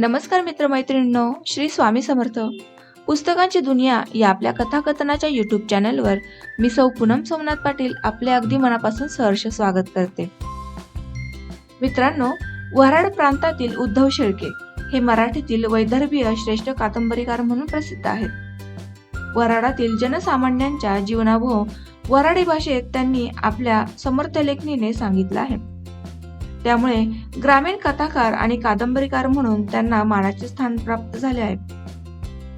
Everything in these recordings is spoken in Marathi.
नमस्कार मित्रमैत्रिणींनो श्री स्वामी समर्थ. पुस्तकांची दुनिया या आपल्या कथाकथनाच्या युट्यूब चॅनलवर मी सौ पूनम सोमनाथ पाटील आपले अगदी मनापासून सहर्ष स्वागत करते. मित्रांनो वराड प्रांतातील उद्धव शेळके हे मराठीतील वैदर्भीय श्रेष्ठ कादंबरीकार म्हणून प्रसिद्ध आहेत. वराडातील जनसामान्यांच्या जीवनाभोव वराडी भाषेत त्यांनी आपल्या समर्थ लेखणीने सांगितलं आहे. त्यामुळे ग्रामीण कथाकार आणि कादंबरीकार म्हणून त्यांना मानाचे स्थान प्राप्त झाले आहे.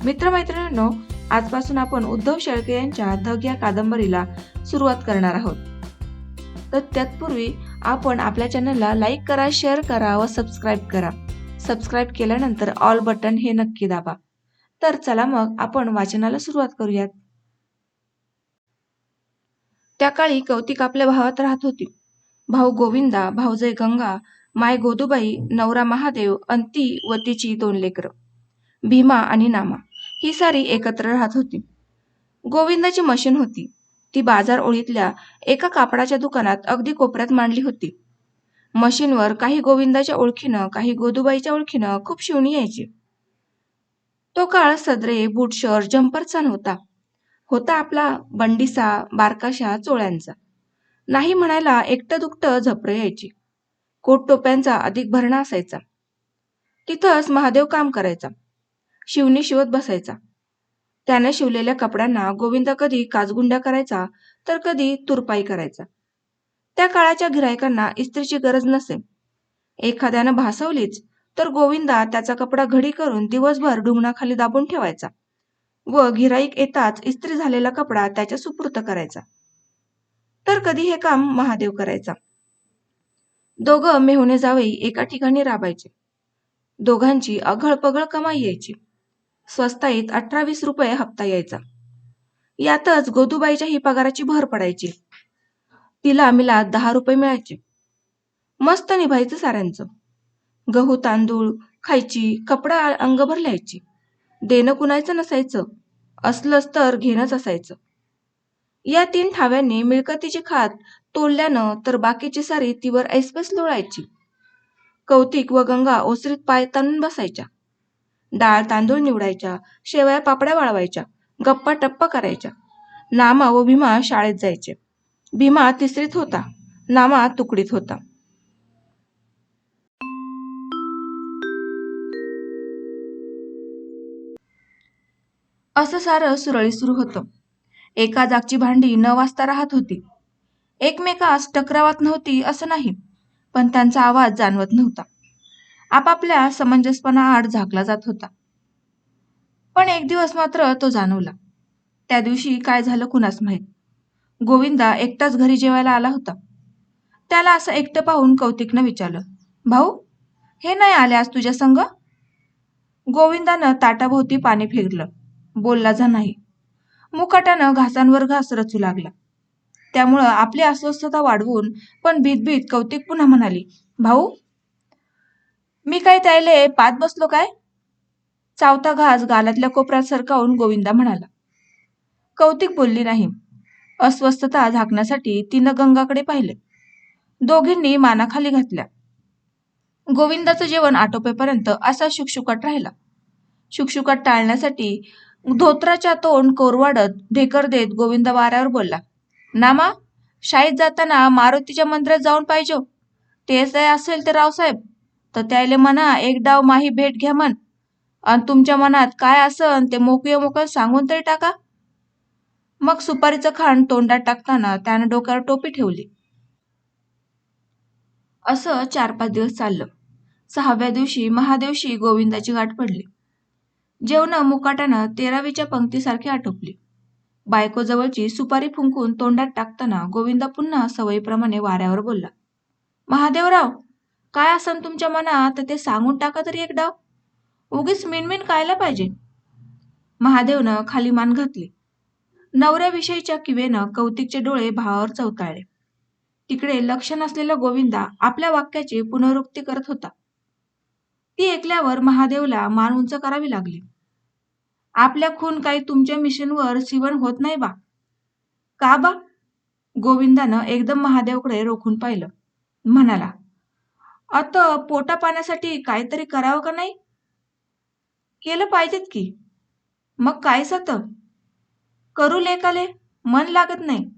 मित्रमैत्रिणींनो आजपासून आपण उद्धव शेळके यांच्या धग या कादंबरीला सुरुवात करणार आहोत. तर तत्पूर्वी आपण आपल्या चॅनलला लाईक करा शेअर करा व सबस्क्राईब करा. सबस्क्राईब केल्यानंतर ऑल बटन हे नक्की दाबा. तर चला मग आपण वाचनाला सुरुवात करूयात. त्या काळी कौतिक आपल्या भावात राहत होती. भाऊ गोविंदा भाऊजय गंगा माय गोदूबाई नवरा महादेव अंती व तिची दोन लेकरं. भीमा आणि नामा. ही सारी एकत्र राहत होती. गोविंदाची मशीन होती. ती बाजार ओळीतल्या एका कापडाच्या दुकानात अगदी कोपऱ्यात मांडली होती. मशीनवर काही गोविंदाच्या ओळखीनं काही गोदूबाईच्या ओळखीनं खूप शिवणी यायची. तो काळ सदरे बुटशर जम्परचा नव्हता. होता आपला बंडिसा बारकाशा चोळ्यांचा. नाही म्हणायला एकटं दुकटं झपरं यायची. कोट टोप्यांचा अधिक भरणा असायचा. तिथंच महादेव काम करायचा. शिवणी शिवत बसायचा. त्याने शिवलेल्या कपड्यांना गोविंदा कधी काजगुंड्या करायचा तर कधी तुरपाई करायचा. त्या काळाच्या गिरायकांना इस्त्रीची गरज नसे. एखाद्यानं भासवलीच तर गोविंदा त्याचा कपडा घडी करून दिवसभर डुंगणाखाली दाबून ठेवायचा. व गिराईक येताच इस्त्री झालेला कपडा त्याच्या सुपूर्त करायचा. तर कधी हे काम महादेव करायचा? दोघं मेहुणे जावई एका ठिकाणी राबायचे. दोघांची अघळपगळ कमाई यायची. स्वस्ताईत अठरावीस रुपये हप्ता यायचा. यातच गोदूबाईच्या ही पगाराची भर पडायची. तिला मिला दहा रुपये मिळायचे. मस्त निभायचं साऱ्यांचं. गहू तांदूळ खायची कपडा अंगभर लिहायची देणं कुणायचं नसायचं. असलंच तर घेणंच असायचं. या तीन ठाव्यांनी मिळकतीची खात तोडल्यानं तर बाकीची सारी तीवर ऐसपैस लोळायची. कौतिक व गंगा ओसरीत पाय ताणून बसायच्या. डाळ तांदूळ निवडायच्या. शेवया पापड्या वाळवायच्या. गप्पा टप्पा करायच्या. नामा व भीमा शाळेत जायचे. भीमा तिसरीत होता. नामा तुकडीत होता. असं सारं सुरळीत सुरू होतं. एका जागची भांडी न वाजता राहत होती. एकमेकास टकरावात नव्हती असं नाही पण त्यांचा आवाज जाणवत नव्हता. आपापल्या समंजसपणा आड झाकला जात होता. पण एक दिवस मात्र तो जाणवला. त्या दिवशी काय झालं कुणास माहीत? गोविंदा एकटाच घरी जेवायला आला होता. त्याला असं एकटं पाहून कौतिकनं विचारलं भाऊ हे नाही आले आज तुझ्या संग? गोविंदानं ताटाभोवती पाणी फिरलं. बोलला जा नाही. मुकाट्यानं घासांवर घास रचू लागला. त्यामुळं आपली अस्वस्थता वाढवून पण भीतभीत कौतिक पुन्हा म्हणाली भाऊ मी काय त्याले पात बसलो काय? चावता घास गालातल्या कोपऱ्यात सरकावून गोविंदा म्हणाला. कौतिक बोलली नाही. अस्वस्थता झाकण्यासाठी तिनं गंगाकडे पाहिले. दोघींनी मानाखाली घातल्या. गोविंदाचं जेवण आटोपेपर्यंत असा शुकशुकाट राहिला. शुकशुकाट टाळण्यासाठी धोत्राच्या तोंड कोरवाडत ढेकर देत गोविंद वाऱ्यावर बोलला नामा शाळेत जाताना मारुतीच्या मंदिरात जाऊन पाहिजे. तेच असेल तर रावसाहेब तर त्याले म्हणा एक डाव माही भेट घ्या म्हण. आणि तुमच्या मनात काय असन ते मोकळे मोकळ सांगून तरी टाका. मग सुपारीचं खाण तोंडात टाकताना त्यानं डोक्यावर टोपी ठेवली. असं चार पाच दिवस चाललं. सहाव्या दिवशी महादेवशी गोविंदाची गाठ पडली. जेवण मुकाट्यानं तेरावीच्या पंक्तीसारखी आटोपली. बायकोजवळची सुपारी फुंकून तोंडात टाकताना गोविंदा पुन्हा सवयीप्रमाणे वाऱ्यावर बोलला. महादेवराव काय असन तुमच्या मनात? ते सांगून टाका तरी एक डाव उगीच मिनमिन कायला पाहिजे? महादेवनं खाली मान घातली. नवऱ्याविषयीच्या किवेनं कौतिकचे डोळे भावावर चवताळले तिकडे लक्ष नसलेला गोविंदा आपल्या वाक्याची पुनरुक्ती करत होता. ती ऐकल्यावर महादेवला मान उंच करावी लागली. आपल्या खून काही तुमच्या मिशनवर शिवण होत नाही बा. का बा? गोविंदानं एकदम महादेवकडे रोखून पाहिलं. म्हणाला आता पोटा पाण्यासाठी काहीतरी करावं का नाही? केलं पाहिजेत की. मग काय सत? करू लेकाले मन लागत नाही.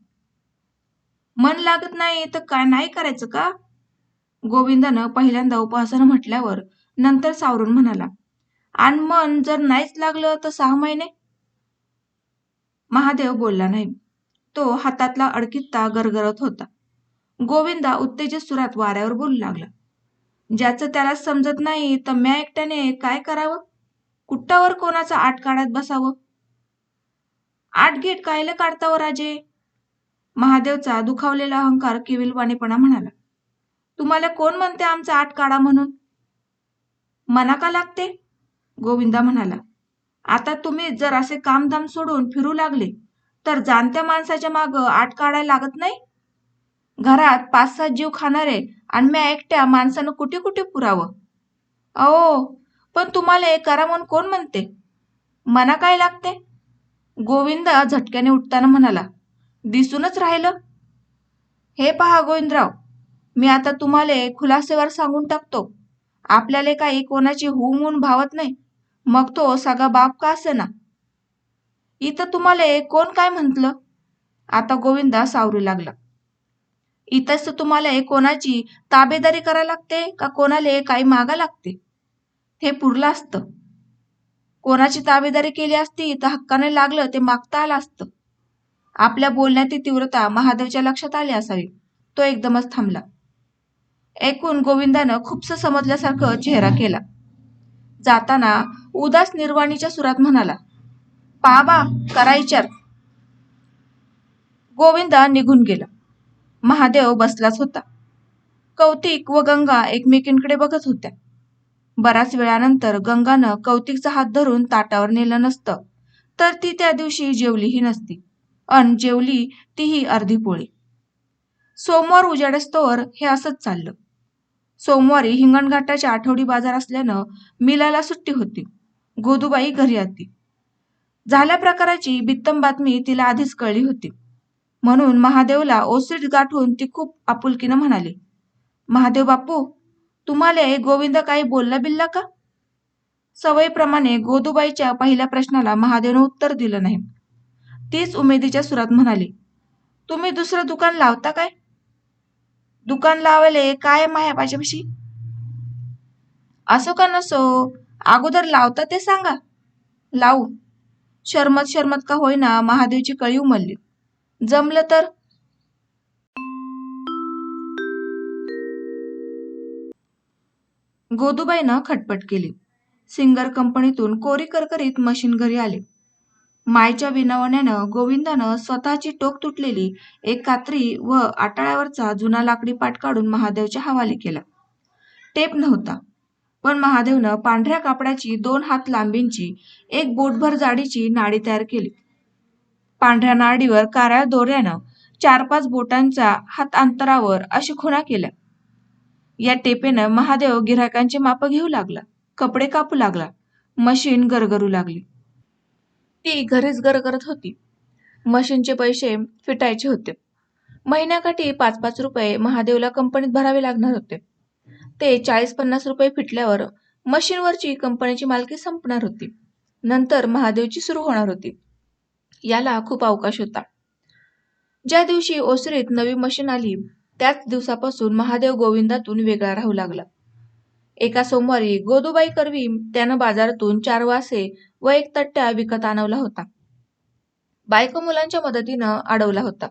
मन लागत नाही तर काय नाही करायचं का? गोविंदानं पहिल्यांदा उपासन म्हटल्यावर नंतर सावरून म्हणाला आणि मन जर नाहीच लागलं तर सहा महिने? महादेव बोलला नाही. तो हातातला अडकित्ता गरगरत होता. गोविंदा उत्तेजित सुरात वाऱ्यावर बोलू लागला. ज्याचं त्याला समजत नाही तर म्या एकट्याने काय करावं? कुट्टावर कोणाचा आट काढत बसावं? आट गेट कायला काढतावं राजे? महादेवचा दुखावलेला अहंकार केविलवाणीपणा म्हणाला. तुम्हाला कोण म्हणते आमचा आट काढा म्हणून? मना का लागते? गोविंदा म्हणाला आता तुम्ही जर असे कामधाम सोडून फिरू लागले तर जाणत्या माणसाच्या माग आट काढायला लागत नाही? घरात पाच सात जीव खाणारे आणि मी एकट्या माणसानं कुठे कुठे पुरावं? अहो पण तुम्हाला हे करा म्हणून कोण म्हणते? मना काय लागते? गोविंदा झटक्याने उठताना म्हणाला दिसूनच राहिलं. हे पहा गोविंदराव मी आता तुम्हाला खुलासेवर सांगून टाकतो. आपल्याला काही कोणाची हू म्हणून भावत नाही. मग तो सगळा बाप का असेना? इथं तुम्हाला कोण काय म्हंटल? आता गोविंदा सावरू लागला. इथंच तर तुम्हाला कोणाची ताबेदारी करा लागते का कोणाला काही मागा लागते? हे पुरलं असतं. कोणाची ताबेदारी केली असती तर हक्काने लागलं ते मागता आलं असतं. आपल्या बोलण्याची तीव्रता महादेवच्या लक्षात आली असावी. तो एकदमच थांबला. ऐकून गोविंदानं खूपस समजल्यासारखं चेहरा केला. जाताना उदास निर्वाणीच्या सुरात म्हणाला पाबा करा विचार गोविंदा निघून गेला. महादेव बसलाच होता. कौतिक व गंगा एकमेकींकडे बघत होत्या. बराच वेळानंतर गंगानं कौतिकचा हात धरून ताटावर नेलं नसतं तर ती त्या दिवशी जेवलीही नसती. अन जेवली तीही अर्धी पोळी. सोमवार उजाडस्तोवर हे असंच चाललं. सोमवारी हिंगणघाटाच्या आठवडी बाजार असल्यानं मिलाला सुट्टी होती. गोदूबाई घरी आली. झाल्या प्रकाराची बित्तम बातमी तिला आधीच कळली होती. म्हणून महादेवला ओसीट गाठून ती खूप आपुलकीनं म्हणाली महादेव बापू तुम्हाला गोविंद काही बोलला बिल्ला का? सवयीप्रमाणे गोदूबाईच्या पहिल्या प्रश्नाला महादेवनं उत्तर दिलं नाही. तीच उमेदीच्या सुरात म्हणाली तुम्ही दुसरं दुकान लावता काय? दुकान लावायले काय माया माझ्यापाशी? असो का नसो? अगोदर लावता ते सांगा. लावू. शरमत शरमत का होईना महादेवची कळी उमलली. जमलं तर? गोदूबाईनं खटपट केली. सिंगर कंपनीतून कोरी करकरीत मशीन घरी आले. मायच्या विनवण्यानं गोविंदानं स्वतःची टोक तुटलेली एक कात्री व आटाळ्यावरचा जुना लाकडी पाट काढून महादेवच्या हवाली केला. टेप नव्हता पण महादेवनं पांढऱ्या कापडाची दोन हात लांबींची एक बोटभर जाडीची नाडी तयार केली. पांढऱ्या नाडीवर काऱ्या दोऱ्यानं चार पाच बोटांचा हात अंतरावर अशी खुणा केल्या. या टेपेनं महादेव गिरायकांचे माप घेऊ लागला कपडे कापू लागला मशीन गरगरू लागली. ती घरीच गरगरत होती. मशीनचे पैसे फिटायचे होते. महिन्याकाठी पाच पाच रुपये महादेवला कंपनीत भरावे लागणार होते. ते चाळीस पन्नास रुपये फिटल्यावर मशीनवरची कंपनीची मालकी संपणार होती. नंतर महादेवची सुरू होणार होती. याला खूप अवकाश होता. ज्या दिवशी ओसरीत नवी मशीन आली त्याच दिवसापासून महादेव गोविंदातून वेगळा राहू लागला. एका सोमवारी गोदूबाई करवी त्यानं बाजारातून चार वासे व एक तट्ट्या विकत आणवला होता. बायको मुलांच्या मदतीनं अडवला होता.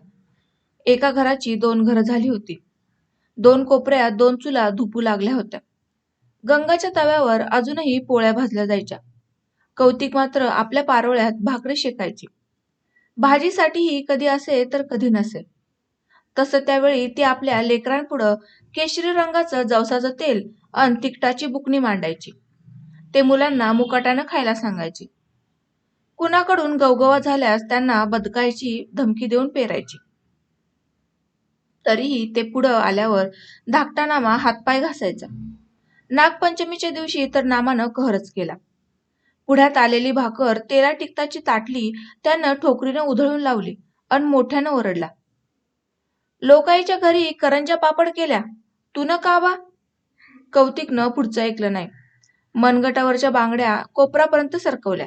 एका घराची दोन घरं झाली होती. दोन कोपऱ्यात दोन चुला धुपू लागल्या होत्या. गंगाच्या तव्यावर अजूनही पोळ्या भाजल्या जायच्या. कौतिक मात्र आपल्या पारोळ्यात भाकरी शेकायची. भाजीसाठीही कधी असे तर कधी नसे. तसं त्यावेळी ती आपल्या लेकरांपुढं केशरी रंगाचं जवसाचं तेल अन तिकटाची बुकणी मांडायची. ते मुलांना मुकाट्यानं खायला सांगायची. कुणाकडून गवगवा झाल्यास त्यांना बदकायची धमकी देऊन पेरायची. तरीही ते पुढं आल्यावर धाकटा नामा हातपाय घासायचा. नागपंचमीच्या दिवशी तर नामानं कहरच केला. पुढ्यात आलेली भाकर तेरा टिकताची ताटली त्यानं ठोकरीनं उधळून लावली अन मोठ्यानं ओरडला. लोकाईच्या घरी करंजा पापड केल्या. तू न का बा? कौतिकनं पुढचं ऐकलं नाही. मनगटावरच्या बांगड्या कोपरापर्यंत सरकवल्या.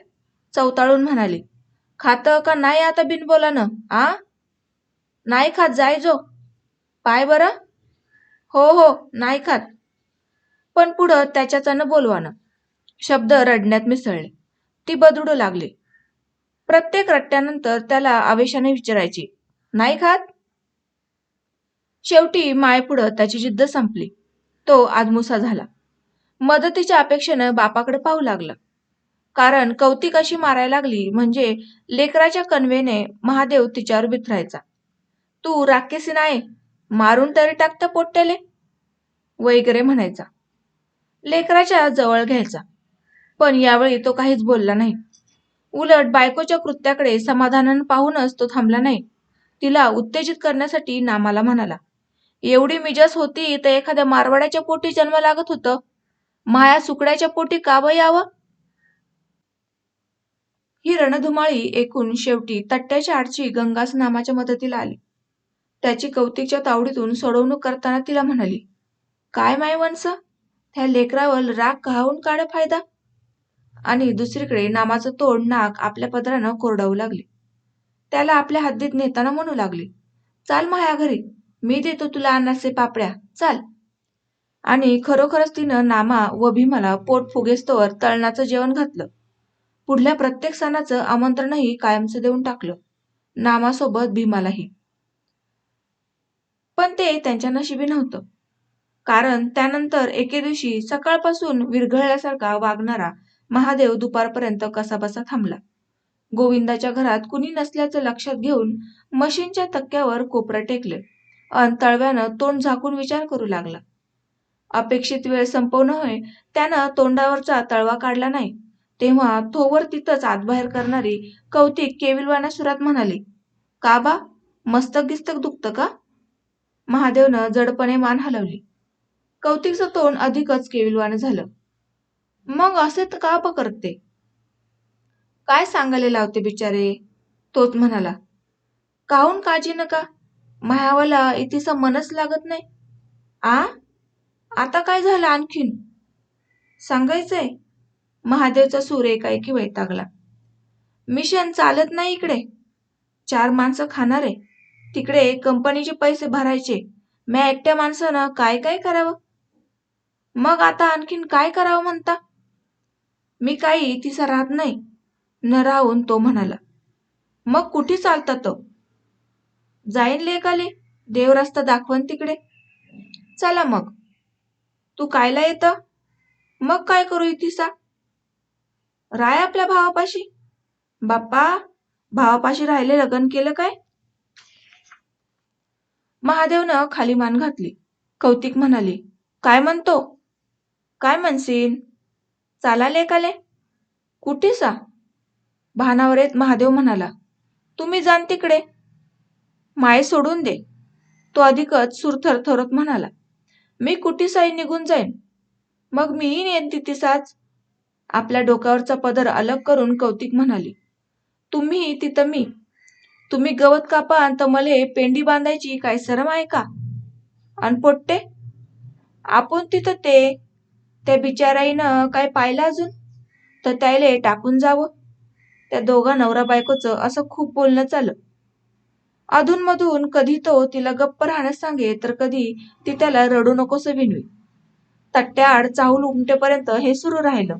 चवताळून म्हणाली खातं का नाही आता बिनबोलानं आ? नाही खात जाय जो. पाय बरं. हो हो नाही खात. पण पुढं त्याच्याचं बोलवानं. शब्द रडण्यात मिसळले. ती बदडू लागली. प्रत्येक रट्ट्यानंतर त्याला आवेशाने विचारायची नाही खात? शेवटी मायपुढं त्याची जिद्द संपली. तो आदमुसा झाला. मदतीच्या अपेक्षेनं बापाकडे पाहू लागलं. कारण कौतिक अशी मारायला लागली म्हणजे लेकराच्या कणवेने महादेव तिच्यावर बिथरायचा. तू राकेसी नाही मारून तरी टाकता पोट्याले वगैरे म्हणायचा. लेकराच्या जवळ घ्यायचा. पण यावेळी तो काहीच बोलला नाही. उलट बायकोच्या कृत्याकडे समाधानानं पाहूनच तो थांबला नाही. तिला उत्तेजित करण्यासाठी नामाला म्हणाला एवढी मिजस होती तर एखाद्या मारवाड्याच्या पोटी जन्म लागत होतं. माया सुकड्याच्या पोटी का ब यावं? ही रणधुमाळी एकूण शेवटी तट्ट्याच्या आडची गंगास नामाच्या मदतीला आली. त्याची कौतिकच्या तावडीतून सोडवणूक करताना तिला म्हणाली काय माय वंस? त्या लेकरावर राग घावून काढ फायदा. आणि दुसरीकडे नामाचं तोंड नाक आपल्या पदरानं कोरडावू लागले. त्याला आपल्या हद्दीत नेताना म्हणू लागले चाल माया घरी मी देतो तुला अनारसे पापड्या चाल. आणि खरोखरच तिनं नामा व भीमाला पोट फुगेस्तोवर तळणाचं जेवण घातलं. पुढल्या प्रत्येक सणाचं आमंत्रणही कायमचं देऊन टाकलं. नामासोबत भीमालाही. पण ते त्यांच्या नशिबी नव्हतं. कारण त्यानंतर एके दिवशी सकाळपासून विरघळल्यासारखा वागणारा महादेव दुपारपर्यंत कसाबसा थांबला. गोविंदाच्या घरात कुणी नसल्याचं लक्षात घेऊन मशीनच्या तक्क्यावर कोपरा टेकले. अन तळव्यानं तोंड झाकून विचार करू लागला. अपेक्षित वेळ संपवणं होय त्यानं तोंडावरचा तळवा काढला नाही. तेव्हा थोवर तिथंच आतबाहेर करणारी कौतिक केविलवाना सुरात म्हणाली का बा? मस्तक गिस्तक दुखतं का? महादेवनं जडपणे मान हलवली. कौतिकचं तोंड अधिकच केविलवानं झालं. मग असे तर का करते? काय सांगायला लावते बिचारे? तोच म्हणाला. काहून काळजी नका मायावाला इतिसा मनच लागत नाही. आ? आता काय झालं आणखीन? सांगायचंय. महादेवचा सूर एकाएकी वैतागला. मिशन चालत नाही इकडे. चार माणसं खाणारे तिकडे कंपनीचे पैसे भरायचे. म्या एकट्या माणसानं काय काय करावं? मग आता आणखीन काय करावं म्हणता? मी काही तिचा राहत नाही न राहून तो म्हणाला. मग कुठे चालता तो? जाईन लेकाले देव रस्ता दाखवन तिकडे. चला मग. तू कायला येत? मग काय करू इतिसा? राय आपल्या भावापाशी? बाप्पा भावापाशी राहिले लग्न केलं काय? महादेवनं खाली मान घातली. कौतिक म्हणाली काय म्हणतो? काय म्हणशील? चालाले लेकाले कुठे सा भानावर येत महादेव म्हणाला तुम्ही जाण तिकडे. माय सोडून दे. तो अधिकच सुरथर थरत म्हणाला मी कुठे साई निघून जाईन? मग मीही येईन तिथेसाच आपल्या डोक्यावरचा पदर अलग करून कौतिक म्हणाली. तुम्ही तिथं मी. तुम्ही गवत कापा तर मले पेंडी बांधायची काय सरम आहे का? अनपोट्टे आपण तिथं ते त्या बिचाराईनं काय पाहिलं अजून? तर त्याले टाकून जावं. त्या दोघा नवरा बायकोचं असं खूप बोलणं चालं अधूनमधून कधी तो तिला गप्प राहण्यास सांगे तर कधी ती त्याला रडू नकोस विनवी. तट्ट्याआड चाहूल उमटेपर्यंत हे सुरू राहिलं.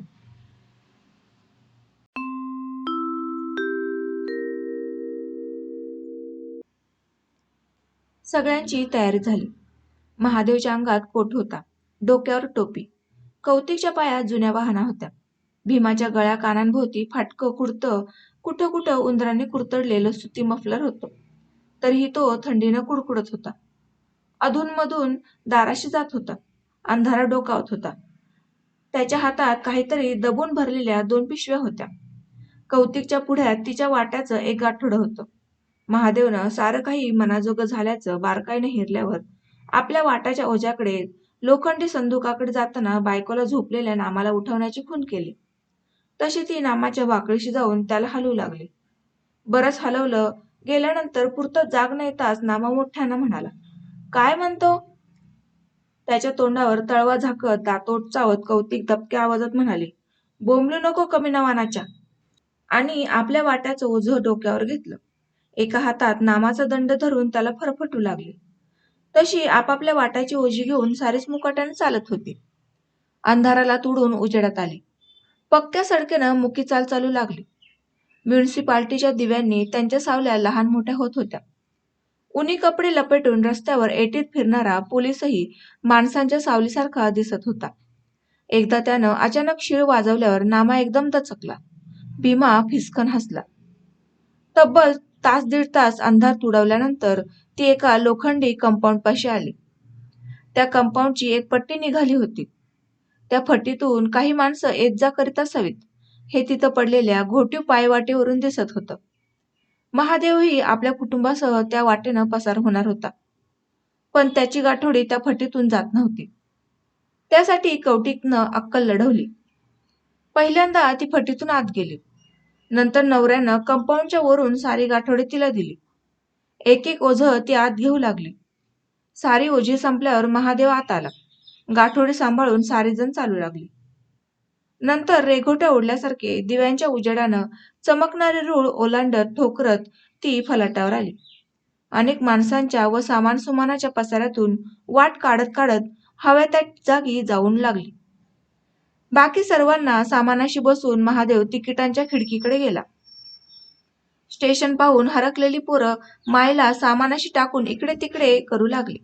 सगळ्यांची तयारी झाली. महादेवच्या अंगात कोट होता. डोक्यावर टोपी. कौतिकच्या पायात जुन्या वाहना होत्या. भीमाच्या गळ्या कानांभोवती फाटकं कुडतं कुठं कुठं उंदराने कुरतडलेलं सुती मफलर होतं. तरीही तो थंडीनं कुडकुडत होता. अधूनमधून दाराशी जात होता. अंधारा डोकावत होता. त्याच्या हातात काहीतरी दबून भरलेल्या दोन पिशव्या होत्या. कौतिकच्या पुढ्यात तिच्या वाट्याचं एक गाठोडं होतं. महादेवनं सारं काही मनाजोगं झाल्याचं बारकाईने हिरल्यावर आपल्या वाटाच्या ओझ्याकडे लोखंडी संदुकाकडे जाताना बायकोला झोपलेल्या नामाला उठवण्याची खून केली. तशी ती नामाच्या वाकळीशी जाऊन त्याला हलवू लागली. बरंच हलवलं गेल्यानंतर पुरतं जाग न येताच नामा मोठ्यानं म्हणाला. काय म्हणतो? त्याच्या तोंडावर तळवा झाकत दातोट चावत कौतिक दबक्या आवाजात म्हणाले बोंबलू नको कमी नवानाच्या. आणि आपल्या वाट्याचं ओझं डोक्यावर घेतलं. एका हातात नामाचा दंड धरून त्याला फरफटू लागले. तशी आपापल्या वाट्याची ओझी घेऊन सारीच मुकाट्याने चालत होती. अंधाराला तुडून उजेडात आले. पक्क्या सडकेनं मुकी चाल चालू लागली. म्युनिसिपाल्टीच्या दिव्यांनी त्यांच्या सावल्या लहान मोठ्या होत होत्या. उनी कपडे लपेटून रस्त्यावर एटीत फिरणारा पोलीसही माणसांच्या सावलीसारखा दिसत होता. एकदा त्यानं अचानक शिळ वाजवल्यावर नामा एकदम दचकला. भीमा फिसकन हसला. तब्बल तास दीड तास अंधार तुडवल्यानंतर ती एका लोखंडी कंपाऊंड पाशी आली. त्या कंपाऊंडची एक पट्टी निघाली होती. त्या फट्टीतून काही माणसं येत जा करीत असावीत. हे तिथं पडलेल्या घोटीव पायवाटेवरून दिसत होतं. महादेवही आपल्या कुटुंबासह त्या वाटेनं पसार होणार होता. पण त्याची गाठोडी त्या फटीतून जात नव्हती. त्यासाठी कौटिकनं अक्कल लढवली. पहिल्यांदा ती फटीतून आत गेली. नंतर नवऱ्यानं कंपाऊंडच्या वरून सारी गाठोडी तिला दिली. एक एक ओझं ती आत घेऊ लागली. सारी ओझी संपल्यावर महादेव आत आला. गाठोडी सांभाळून सारेजण चालू लागली. नंतर रेघोट्या ओढल्यासारखे दिव्यांच्या उजेडानं चमकणारी रूळ ओलांडत ठोकरत ती फलाटावर आली. अनेक माणसांच्या व सामान सुमानाच्या पसाऱ्यातून वाट काढत काढत हव्या त्या जागी जाऊन लागली. बाकी सर्वांना सामानाशी बसून महादेव तिकिटांच्या खिडकीकडे गेला. स्टेशन पाहून हरकलेली पोरं मायला सामानाशी टाकून इकडे तिकडे करू लागली.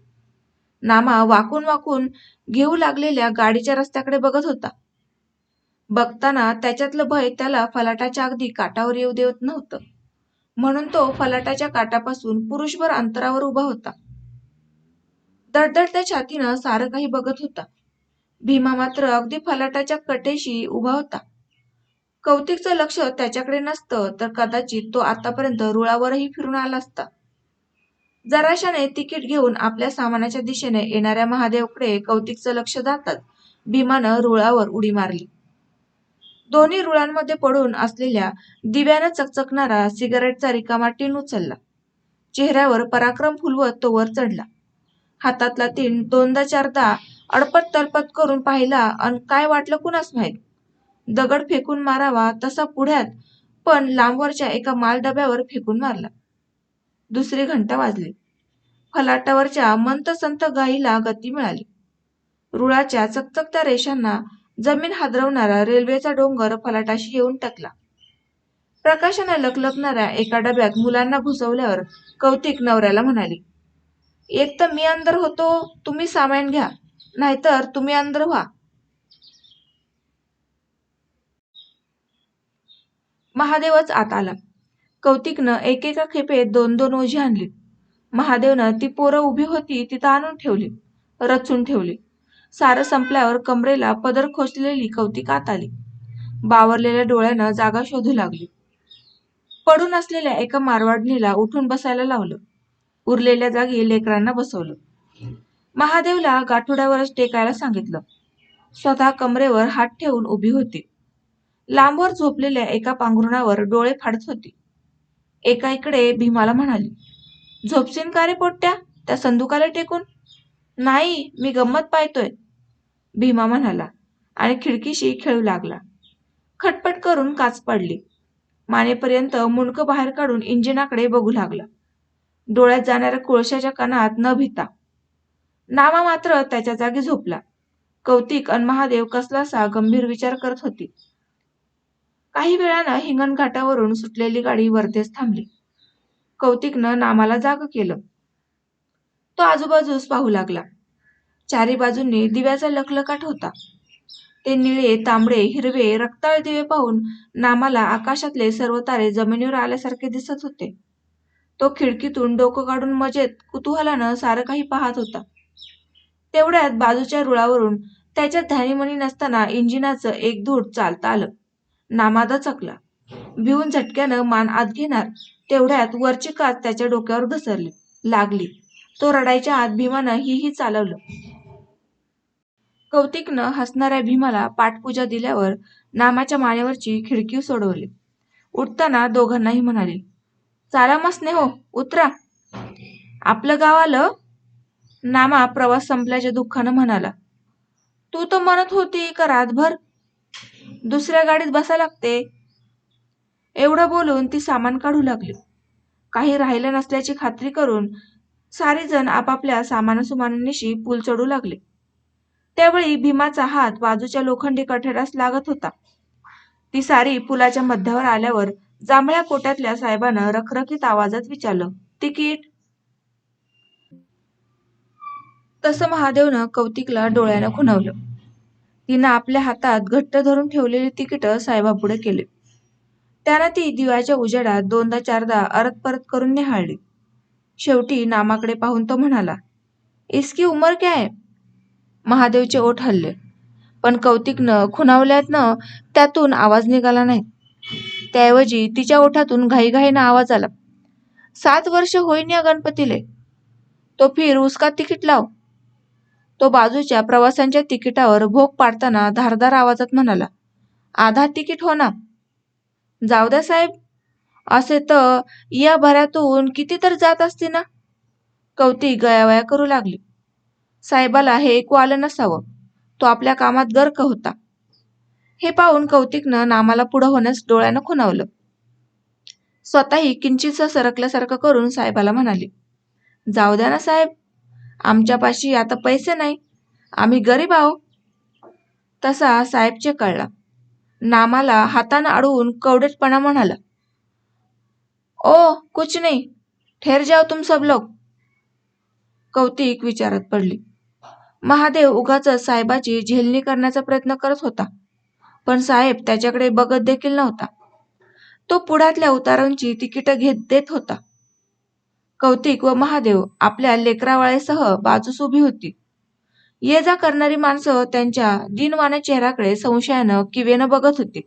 नामा वाकून वाकून घेऊ लागलेल्या गाडीच्या रस्त्याकडे बघत होता. बघताना त्याच्यातलं भय त्याला फलाटाच्या अगदी काटावर येऊ देत नव्हतं. म्हणून तो फलाटाच्या काटापासून पुरुषभर अंतरावर उभा होता. दडदडत्या छातीनं सारं काही बघत होता. भीमा मात्र अगदी फलाटाच्या कटेशी उभा होता. कौतिकचं लक्ष त्याच्याकडे नसतं तर कदाचित तो आतापर्यंत रुळावरही फिरून आला असता. जराशाने तिकीट घेऊन आपल्या सामानाच्या दिशेने येणाऱ्या महादेवकडे कौतिकचं लक्ष जातात भीमानं रुळावर उडी मारली. दोन्ही रुळांमध्ये पडून असलेल्या दिव्यानं चकचकणारा सिगारेटचा रिकामा टीन उचलला. चेहऱ्यावर पराक्रम फुलवत तो वर चढला. हातातला तीन दोनदा चारदा अडपत तलपत करून पाहिला अन काय वाटलं कुणास माहीत? दगड फेकून मारावा तसा पुढ्यात पण लांबवरच्या एका मालडब्यावर फेकून मारला. दुसरी घंटा वाजली. फलाटावरच्या मंत संत गाईला गती मिळाली. रुळाच्या चकचकत्या रेषांना जमीन हादरवणारा रेल्वेचा डोंगर फलाटाशी येऊन टकला. प्रकाशानं लकलकणाऱ्या एका डब्यात मुलांना घुसवल्यावर कौतिक नवऱ्याला म्हणाली एक तर मी अंदर होतो तुम्ही सामान घ्या नाहीतर तुम्ही अंदर व्हा. महादेवच आत आला. कौतिकनं एकेका खेपेत दोन दोन ओझी आणली. महादेवनं ती पोरं उभी होती तिथं आणून ठेवली रचून ठेवली. सारं संपल्यावर कमरेला पदर खोचलेली कौतिक आत आली. बावरलेल्या डोळ्यानं जागा शोधू लागली. पडून असलेल्या एका मारवाडणीला उठून बसायला लावलं. उरलेल्या जागी लेकरांना बसवलं. महादेवला गाठोड्यावरच टेकायला सांगितलं. स्वतः कमरेवर हात ठेवून उभी होती. लांबवर झोपलेल्या एका पांघरुणावर डोळे फाडत होती. एका इकडे भीमाला म्हणाली झोपसीन का रे पोट्ट्या त्या संदुकाला टेकून? नाही मी गंमत पाहतोय. भीमा म्हणाला आणि खिडकीशी खेळू लागला. खटपट करून काच पडली. मानेपर्यंत मुंडकं बाहेर काढून इंजिनाकडे बघू लागला. डोळ्यात जाणाऱ्या कोळशाच्या कणात न भिता. नामा मात्र त्याच्या जागी झोपला. कौतिक अन महादेव कसलासा गंभीर विचार करत होती. काही वेळानं हिंगणघाटावरून सुटलेली गाडी वर्धेस थांबली. कौतिकनं नामाला जाग केलं. तो आजूबाजूस पाहू लागला. चारी बाजूंनी दिव्याचा लखलकाट होता. ते निळे तांबडे हिरवे रक्ताळ दिवे पाहून नामाला आकाशातले सर्व तारे जमिनीवर आल्यासारखे दिसत होते. तो खिडकीतून डोकं काढून मजेत कुतूहलानं सारं काही पाहत होता. तेवढ्यात बाजूच्या रुळावरून त्याच्या ध्यानीमनी नसताना इंजिनाचं एक धूड चालता आलं. नामादा चकला भिवून झटक्यानं मान आत घेणार तेवढ्यात वरची काच त्याच्या डोक्यावर घसरली लागली. तो रडायच्या आत भीमानं ही ही चालवलं. कौतिकनं हसणाऱ्या भीमाला पाठपूजा दिल्यावर नामाच्या मानेवरची खिडकी सोडवली. उठताना दोघांनाही म्हणाली चाला मग स्नेहो उतरा. आपलं गाव आलं. नामा प्रवास संपल्याच्या दुःखानं म्हणाला तू तर म्हणत होती का रातभर दुसऱ्या गाडीत बसा लागते? एवढं बोलून ती सामान काढू लागली. काही राहिलं नसल्याची खात्री करून सारेजण आपापल्या सामानसुमानांशी पूल चढू लागले. त्यावेळी भीमाचा हात बाजूच्या लोखंडी कठड्यास लागत होता. ती सारी पुलाच्या मध्यावर आल्यावर जांभळ्या कोट्यातल्या साहेबानं रखरखीत आवाजात विचारलं तिकीट? तसं महादेवनं कौतिकला डोळ्यानं खुणवलं. तिनं आपल्या हातात घट्ट धरून ठेवलेली तिकीट साहेबापुढे केली. त्यानं ती दिव्याच्या उजेडात दोनदा चारदा अरत परत करून निहाळली. शेवटी नामाकडे पाहून तो म्हणाला इसकी उमर क्या है? महादेवचे ओठ हल्ले. पण कौतिकनं खुणावल्यातनं त्यातून आवाज निघाला नाही. त्याऐवजी तिच्या ओठातून घाईघाईनं आवाज आला. सात वर्ष होईन या गणपतीले. तो फिर उसका तिकीट लाव. तो बाजूच्या प्रवाशांच्या तिकिटावर भोग पाडताना धारदार आवाजात म्हणाला आधा तिकीट हो ना. जाऊ द्या साहेब. असे तर या भऱ्यातून किती तर जात असते ना. कौतिक गयावया करू लागली. साहेबाला हे ऐकू आलं नसावं. तो आपल्या कामात गर्क होता. हे पाहून कौतिकनं नामाला पुढं होण्यास डोळ्यानं खुणावलं. स्वतःही किंचितसं सरकल्यासारखं करून साहेबाला म्हणाले जाऊ द्या ना साहेब आमच्यापाशी आता पैसे नाही. आम्ही गरीब आहो. तसा साहेबचे कळला. नामाला हातानं अडवून कवडेटपणा म्हणाला ओ कुछ नाही. ठेर जाओ तुम सब लोग. कौतिक विचारात पडली. महादेव उगाच साहेबाची झेलणी करण्याचा प्रयत्न करत होता. पण साहेब त्याच्याकडे बघत देखील नव्हता. तो पुढातल्या उतारांची तिकीट घेत देत होता. कौतिक व महादेव आपल्या लेकरावाळेसह बाजूस उभी होती. ये जा करणारी माणसं त्यांच्या दिनवाना चेहऱ्याकडे संशयानं किवेनं बघत होती.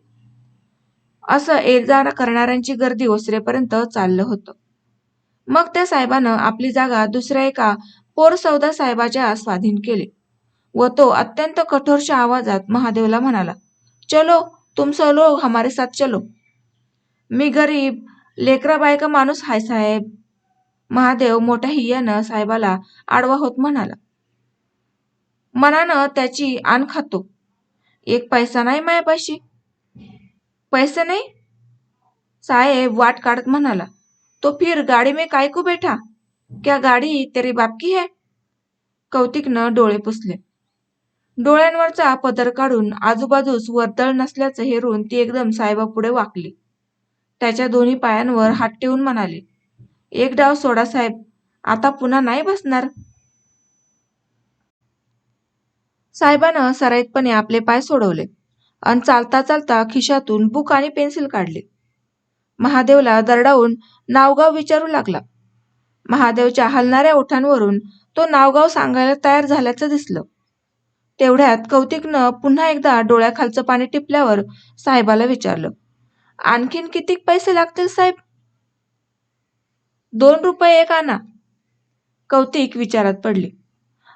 असं ये जा करणाऱ्यांची गर्दी ओसरेपर्यंत चाललं होतं. मग त्या साहेबानं आपली जागा दुसऱ्या एका पोर सौदा साहेबाच्या स्वाधीन केले. व तो अत्यंत कठोरशा आवाजात महादेवला म्हणाला चलो तुम सब लोग हमारे साथ चलो. मी गरीब लेकरा बायका माणूस हाय साहेब. महादेव मोठ्या हियानं साहेबाला आडवा होत म्हणाला. मनानं त्याची आण खातो. एक पैसा नाही मायापाशी. पैसे नाही? साहेब वाट काढत म्हणाला. तो फिर गाडी में काय को बैठा? क्या गाडी तेरी बापकी है? कौतिकनं डोळे पुसले. डोळ्यांवरचा पदर काढून आजूबाजूस वर्दळ नसल्याचं हेरून ती एकदम साहेबापुढे वाकली. त्याच्या दोन्ही पायांवर हात ठेवून म्हणाली एक डाव सोडा साहेब आता पुन्हा नाही बसणार. साहेबानं सराईतपणे आपले पाय सोडवले अन चालता चालता खिशातून बुक आणि पेन्सिल काढले. महादेवला दरडावून नावगाव विचारू लागला. महादेवच्या हलणाऱ्या ओठांवरून तो नावगाव सांगायला तयार झाल्याचं दिसलं. तेवढ्यात कौतिकनं पुन्हा एकदा डोळ्याखालचं पाणी टिपल्यावर साहेबाला विचारलं आणखीन किती पैसे लागतील साहेब? दोन रुपये एक आणा. कौतिक विचारात पडली.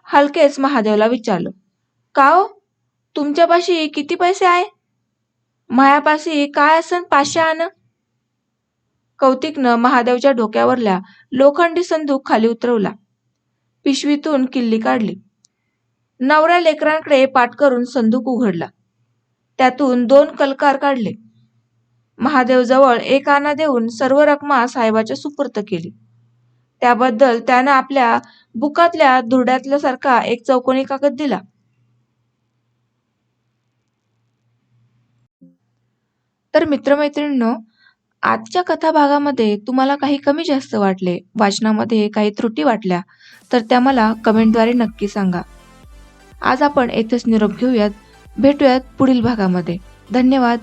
हलकेच महादेवला विचारलं का हो? तुमच्यापाशी किती पैसे आहे? मायापाशी काय असन पाचशे आण? कौतिकनं महादेवच्या डोक्यावरल्या लोखंडी संदूक खाली उतरवला. पिशवीतून किल्ली काढली. नवऱ्या लेकरांकडे पाठ करून संदूक उघडला. त्यातून दोन कलकार काढले. महादेव जवळ एक आणा देऊन सर्व रकमा साहेबाच्या सुपूर्त केली. त्याबद्दल त्यानं आपल्या बुकातल्या धुरड्यातल्यासारखा एक चौकोनी कागद दिला. तर मित्रमैत्रिणींनो आजच्या कथा भागामध्ये तुम्हाला काही कमी जास्त वाटले वाचनामध्ये काही त्रुटी वाटल्या तर त्या मला कमेंटद्वारे नक्की सांगा. आज आपण येथेच निरोप घेऊयात. भेटूयात पुढील भागामध्ये. धन्यवाद.